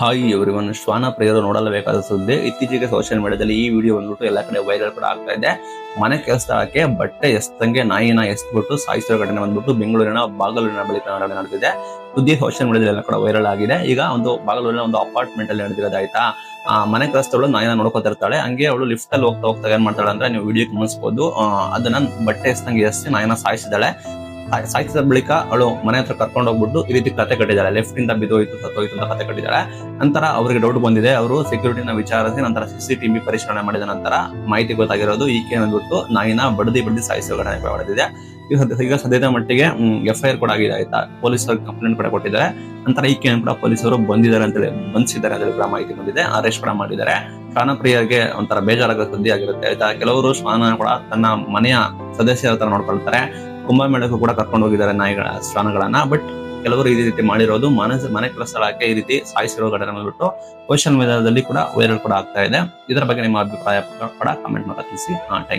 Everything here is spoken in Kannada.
ಹಾಯ್ ಇವರಿವನ್ ಶ್ವಾನ ಪ್ರಿಯರು ನೋಡಲೇಬೇಕಾದ ಸುದ್ದಿ. ಇತ್ತೀಚೆಗೆ ಸೋಷಿಯಲ್ ಮೀಡಿಯಾದಲ್ಲಿ ಈ ವಿಡಿಯೋ ಬಂದ್ಬಿಟ್ಟು ಎಲ್ಲ ಕಡೆ ವೈರಲ್ ಕೂಡ ಆಗ್ತಾ ಇದೆ. ಮನೆ ಕೆಲಸಕ್ಕೆ ಬಟ್ಟೆ ಎಸ್ತಂಗೆ ನಾಯಿನ ಎಸ್ಬಿಟ್ಟು ಸಾಯಿಸಿರೋ ಘಟನೆ ಬಂದ್ಬಿಟ್ಟು ಬೆಂಗಳೂರಿನ ಬಾಗಲೂರಿನ ಬಳಿ ನಡೆದಿದೆ. ಸುದ್ದಿ ಸೋಷಿಯಲ್ ಮೀಡಿಯಾದಲ್ಲಿ ಎಲ್ಲ ಕೂಡ ವೈರಲ್ ಆಗಿದೆ. ಈಗ ಒಂದು ಬಾಗಲೂರಿನ ಒಂದು ಅಪಾರ್ಟ್ಮೆಂಟ್ ಅಲ್ಲಿ ನಡೆದಿರೋದಾಯ್ತಾ ಆ, ಮನೆ ಕೆಲಸದವಳು ನಾಯಿನ ನೋಡ್ಕೊತಿರ್ತಾಳೆ ಹಂಗೆ ಅವಳು ಲಿಫ್ಟ್ ಅಲ್ಲಿ ಹೋಗ್ತಾ ಹೋಗ್ತಾ ಏನ್ ಮಾಡ್ತಾಳೆ ಅಂದ್ರೆ ನೀವು ವಿಡಿಯೋ ಗಮನಿಸಬಹುದು ಅದನ್ನ ಬಟ್ಟೆ ಎಸ್ತಂಗೆ ಎಸ್ತಿ ನಾಯಿನ ಸಾಯಿಸಿದಾಳೆ ಸಾಯ್- ಸಾಯಿಸಿದ ಬಳಿಕ ಅವಳು ಮನೆ ಹತ್ರ ಕರ್ಕೊಂಡು ಹೋಗ್ಬಿಟ್ಟು ಈ ರೀತಿ ಕತೆ ಕಟ್ಟಿದ್ದಾಳೆ ಲೆಫ್ಟ್ ಇಂದ ಬಿದ್ದೋಯ್ತು ಸತ್ತೋಯ್ತು ಅಂತ ಕತೆ ಕಟ್ಟಿದ್ದಾಳೆ ನಂತರ ಅವರಿಗೆ ಡೌಟ್ ಬಂದಿದೆ. ಅವರು ಸೆಕ್ಯೂರಿಟಿನ ವಿಚಾರಿಸಿ ನಂತರ ಸಿಸಿಟಿವಿ ಪರಿಶೀಲನೆ ಮಾಡಿದ ನಂತರ ಮಾಹಿತಿ ಗೊತ್ತಾಗಿರೋದು ಈಕೆ ಅಂದ್ಬಿಟ್ಟು ನಾಯಿನ ಬಡದಿ ಬಡ್ದಿ ಸಾಯಿಸುವ ಘಟನೆ ಪಡೆದಿದೆ ಈಗ ಸದ್ಯದ ಮಟ್ಟಿಗೆ ಎಫ್ ಐ ಆರ್ ಕೂಡ ಆಗಿದೆ ಆಯ್ತಾ. ಪೊಲೀಸರು ಕಂಪ್ಲೇಂಟ್ ಕೂಡ ಕೊಟ್ಟಿದ್ದಾರೆ. ನಂತರ ಈಕೆ ಕೂಡ ಪೊಲೀಸರು ಬಂದಿದ್ದಾರೆ ಅಂತೇಳಿ ಬಂಧಿಸಿದ್ದಾರೆ ಅಂತೇಳಿ ಕೂಡ ಮಾಹಿತಿ ಬಂದಿದೆ. ಅರೆಸ್ಟ್ ಕೂಡ ಮಾಡಿದ್ದಾರೆ. ಶ್ವಾನಪ್ರಿಯರಿಗೆ ಒಂಥರ ಬೇಜಾರಾಗೋ ಸುದ್ದಿ ಆಗಿರುತ್ತೆ. ಆಯ್ತಾ? ಕೆಲವರು ಶ್ವಾನ ಕೂಡ ತನ್ನ ಮನೆಯ ಸದಸ್ಯರ ತರ ನೋಡ್ಕೊಳ್ತಾರೆ. ಕುಂಭಮೇಳಕ್ಕೂ ಕೂಡ ಕರ್ಕೊಂಡು ಹೋಗಿದ್ದಾರೆ ನಾಯಿಗಳ ಸ್ಥಾನಗಳನ್ನ. ಬಟ್ ಕೆಲವರು ಈ ರೀತಿ ಮಾಡಿರೋದು. ಮನೆ ಮನೆ ಸ್ಥಳಕ್ಕೆ ಈ ರೀತಿ ಸಾಯಿಸಿರುವ ಘಟನೆಗಳು ಬಿಟ್ಟು ಸೋಷಿಯಲ್ ಮೀಡಿಯಾದಲ್ಲಿ ಕೂಡ ವೈರಲ್ ಕೂಡ ಆಗ್ತಾ ಇದೆ. ಇದರ ಬಗ್ಗೆ ನಿಮ್ಮ ಅಭಿಪ್ರಾಯ ಕೂಡ ಕಮೆಂಟ್ ಮಾಡಿ ತಿಳಿಸಿ. ಹಾ ಥ್ಯಾಂಕ್